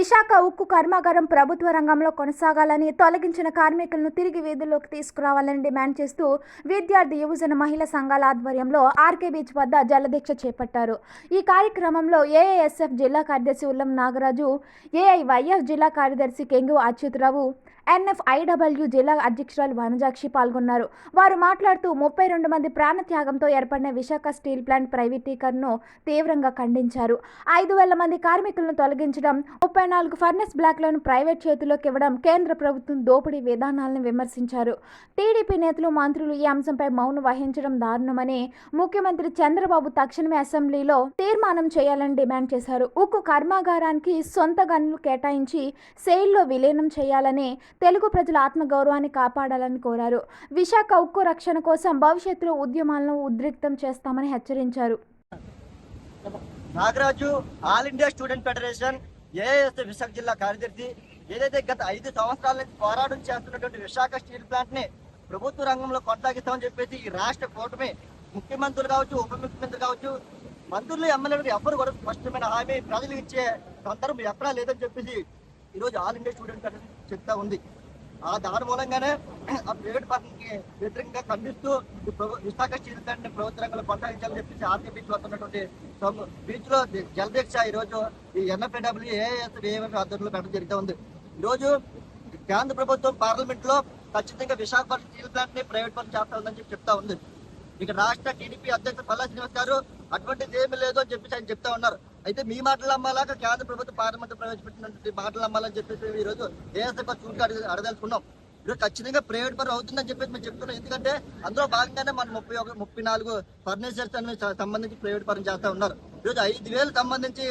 విశాఖ ఉక్కు కర్మాగారం ప్రభుత్వ రంగంలో కొనసాగాలని తొలగించిన కార్మికులను తిరిగి వీధుల్లోకి తీసుకురావాలని డిమాండ్ చేస్తూ విద్యార్థి యువజన మహిళా సంఘాల ఆధ్వర్యంలో ఆర్కే బీచ్ వద్ద జలదీక్ష చేపట్టారు. ఈ కార్యక్రమంలో ఏఐఎస్ఎఫ్ జిల్లా కార్యదర్శి ఉల్లం నాగరాజు ఏఐవైఎఫ్ జిల్లా కార్యదర్శి కెంగు అచ్యుతరావు ఎన్ఎఫ్ఐడబ్ల్యూ జిల్లా అధ్యక్షురాలు వనజాక్షి పాల్గొన్నారు. వారు మాట్లాడుతూ ముప్పై రెండు మంది ప్రాణత్యాగంతో ఏర్పడిన విశాఖ స్టీల్ ప్లాంట్ ప్రైవేటీకరణను తీవ్రంగా ఖండించారు. ఐదు వేల మంది కార్మికులను తొలగించడం ముప్పై నాలుగు ఫర్నెస్ బ్లాక్లను ప్రైవేట్ చేతిలోకి ఇవ్వడం కేంద్ర ప్రభుత్వం దోపిడీ విధానాలను విమర్శించారు. టీడీపీ నేతలు మంత్రులు ఈ అంశంపై మౌనం వహించడం దారుణమని ముఖ్యమంత్రి చంద్రబాబు తక్షణమే అసెంబ్లీలో తీర్మానం చేయాలని డిమాండ్ చేశారు. ఉక్కు కర్మాగారానికి సొంత గనులు కేటాయించి సెయిల్లో విలీనం చేయాలని తెలుగు ప్రజల ఆత్మగౌరవాన్ని కాపాడాలని కోరారు. విశాఖ ఉక్కు రక్షణ కోసం భవిష్యత్తులో ఉద్యమాలను ఉద్రిక్తం చేస్తామని హెచ్చరించారు. Nagaraju all India student federation AS Visakha జిల్లా కార్యదర్శి ఏదైతే గత ఐదు సంవత్సరాల నుంచి పోరాటం చేస్తున్నటువంటి విశాఖ స్టీల్ ప్లాంట్ని ప్రభుత్వ రంగంలో కొనసాగిస్తామని చెప్పేసి ఈ రాష్ట్ర కూటమి ముఖ్యమంత్రులు కావచ్చు ఉప ముఖ్యమంత్రులు కావచ్చు మంత్రులు ఎమ్మెల్యేలు ఎవరు కూడా స్పష్టమైన హామీ ప్రజలు ఇచ్చే సందర్భం ఎక్కడా లేదని చెప్పేసి ఈరోజు ఆల్ ఇండియా స్టూడెంట్ ఫెడరేషన్ చెప్తా ఉంది. ఆ దాని మూలంగానే ఆ ప్రైవేట్ పర్సన్కి వ్యతిరేకంగా ఖండిస్తూ విశాఖ స్టీల్ ప్లాంట్ ప్రభుత్వ రంగంలో కొనసాగించాలని చెప్పేసి ఆర్కే బీచ్ వస్తున్నటువంటి బీచ్లో జలదీక్ష ఈ రోజు ఈ ఎన్ఎఫ్ఏడబ్ల్యూ ఏఎస్ ఆధ్వర్యంలో పెట్టడం జరుగుతూ ఉంది. ఈరోజు కేంద్ర ప్రభుత్వం పార్లమెంట్లో ఖచ్చితంగా విశాఖపట్నం స్టీల్ ప్లాంట్ని ప్రైవేట్ పరం చేస్తా ఉందని చెప్పి చెప్తా ఉంది. ఇక రాష్ట్ర టీడీపీ అధ్యక్షుడు పల్లా శ్రీనివాస్ గారు అటువంటిది ఏమీ లేదు అని చెప్పేసి ఆయన చెప్తా ఉన్నారు. అయితే మీ మాటలు అమ్మాలాగా కేంద్ర ప్రభుత్వం పార్లమెంట్ ప్రవేశపెట్టినటువంటి మాటలు అమ్మాలని చెప్పేసి ఈ రోజు ఏఎస్ఎఫ్ చూసి అడగ అడదలుచుకున్నాం ఈరోజు ఖచ్చితంగా ప్రైవేట్ పరం అవుతుందని చెప్పేసి మేము చెప్తున్నాం. ఎందుకంటే అందులో భాగంగానే మనం ముప్పై ఒక ముప్పై నాలుగు ఫర్నిచర్స్ అనేవి సంబంధించి ప్రైవేట్ పరం చేస్తా ఉన్నారు. ఈరోజు ఐదు వేలకు సంబంధించి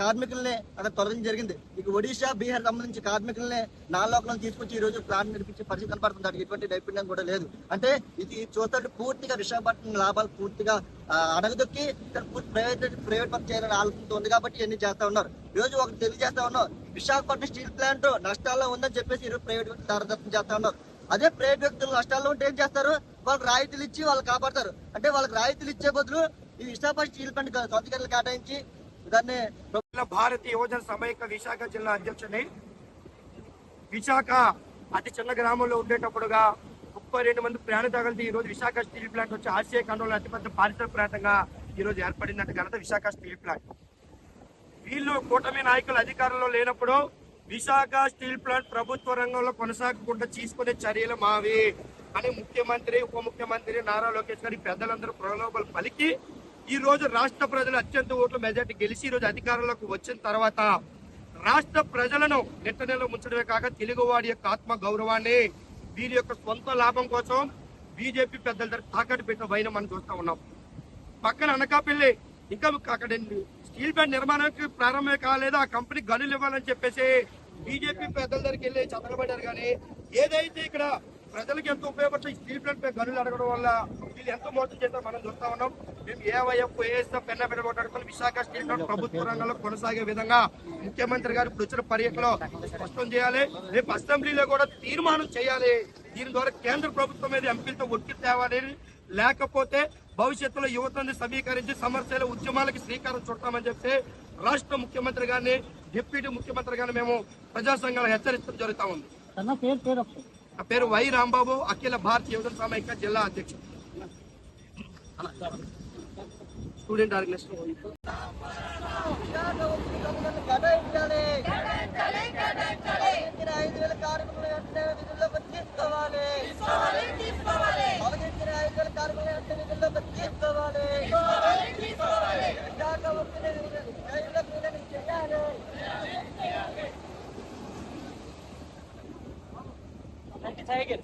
కార్మికుల్ని అక్కడ తొలగించడం జరిగింది. ఇక ఒడిశా బీహార్ సంబంధించి కార్మికుల్ని నాలుగు తీసుకొచ్చి ఈ రోజు ప్లాన్ నడిపించే పరిస్థితి కనపడుతుంది దానికి ఎటువంటి నైపుణ్యం కూడా లేదు. అంటే ఇది చూస్తే పూర్తిగా విశాఖపట్నం లాభాలు పూర్తిగా అడగదొక్కి ఇక్కడ పూర్తి ప్రైవేట్ ప్రైవేట్ పని చేయాలని ఆలోచనతో ఉంది కాబట్టి ఇవన్నీ చేస్తా ఉన్నారు. రోజు ఒకటి తెలియజేస్తా ఉన్నాం విశాఖపట్నం స్టీల్ ప్లాంట్ నష్టాల్లో ఉందని చెప్పేసి ఈరోజు ప్రైవేట్ వ్యక్తులు దారదత్తం చేస్తా ఉన్నారు. అదే ప్రైవేట్ వ్యక్తులు నష్టాల్లో ఉంటే ఏం చేస్తారు? వాళ్ళకి రాయితీలు ఇచ్చి వాళ్ళు కాపాడతారు. అంటే వాళ్ళకి రాయితీలు ఇచ్చే బదులు ఈ విశాఖ స్టీల్ ప్లాంట్ అధికారులు కేటాయించి దాన్ని జిల్లా భారతీయ యువజన సమైక్య విశాఖ జిల్లా అధ్యక్షుని విశాఖ అతి చిన్న గ్రామంలో ఉండేటప్పుడుగా ముప్పై రెండు మంది ప్రాణత్యాగాలతో ఈ రోజు విశాఖ స్టీల్ ప్లాంట్ వచ్చి ఆసియా ఖండంలో అతిపెద్ద పారిశ్రామిక ప్రాంతంగా ఈ రోజు ఏర్పడినట్టు ఘనత విశాఖ స్టీల్ ప్లాంట్. వీళ్ళు కూటమి నాయకులు అధికారంలో లేనప్పుడు విశాఖ స్టీల్ ప్లాంట్ ప్రభుత్వ రంగంలో కొనసాగకుండా తీసుకునే చర్యలు మావి. అని ముఖ్యమంత్రి ఉప ముఖ్యమంత్రి నారా లోకేష్ గారి పెద్దలందరూ ప్రలోభాలు పలికి ఈ రోజు రాష్ట్ర ప్రజలు అత్యంత ఓట్ల మెజార్టీ గెలిచి ఈ రోజు అధికారంలోకి వచ్చిన తర్వాత రాష్ట్ర ప్రజలను నెట్టనెలో ముంచడమే కాక తెలుగువాడి యొక్క ఆత్మ గౌరవాన్ని వీరి యొక్క సొంత లాభం కోసం బీజేపీ పెద్దల దగ్గర తాకట్టు పెట్టిన వైన మనం చూస్తా ఉన్నాం. పక్కన అనకాపల్లి ఇంకా అక్కడ స్టీల్ ప్లాంట్ నిర్మాణానికి ప్రారంభమే కాలేదు? ఆ కంపెనీ గనులు ఇవ్వాలని చెప్పేసి బీజేపీ పెద్దల దగ్గరికి వెళ్ళి చదవబడ్డారు కానీ ఏదైతే ఇక్కడ ప్రజలకు ఎంతో ఉపయోగపడుతుంది స్టీల్ ప్లాంట్ పై గనులు అడగడం వల్ల వీళ్ళు ఎంతో మోసం చేస్తారో మనం చూస్తా ఉన్నాం. మేము ఏవైఎఫ్ ఏఎస్ఎఫ్ ఎన్న పెద్ద విశాఖ స్టీల్ ప్లాంట్ ప్రభుత్వ రంగంలో కొనసాగే విధంగా ముఖ్యమంత్రి గారు ఇప్పుడు వచ్చిన పర్యటనలో స్పష్టం చేయాలి. రేపు అసెంబ్లీలో కూడా తీర్మానం చేయాలి. దీని ద్వారా కేంద్ర ప్రభుత్వం మీద ఎంపీలతో ఒత్తిడి తేవాలి. లేకపోతే భవిష్యత్తులో యువతని సమీకరించి సమస్యల ఉద్యమాలకి శ్రీకారం చుట్టామని చెప్తే రాష్ట్ర ముఖ్యమంత్రి గారిని డిప్యూటీ ముఖ్యమంత్రి గారిని మేము ప్రజా సంఘాలు హెచ్చరించడం జరుగుతా ఉంది. పేరు నా పేరు వై రాంబాబు అఖిల భారతీయ యువజన సమైక్య జిల్లా అధ్యక్షుడు. Student organisation Detaya gir.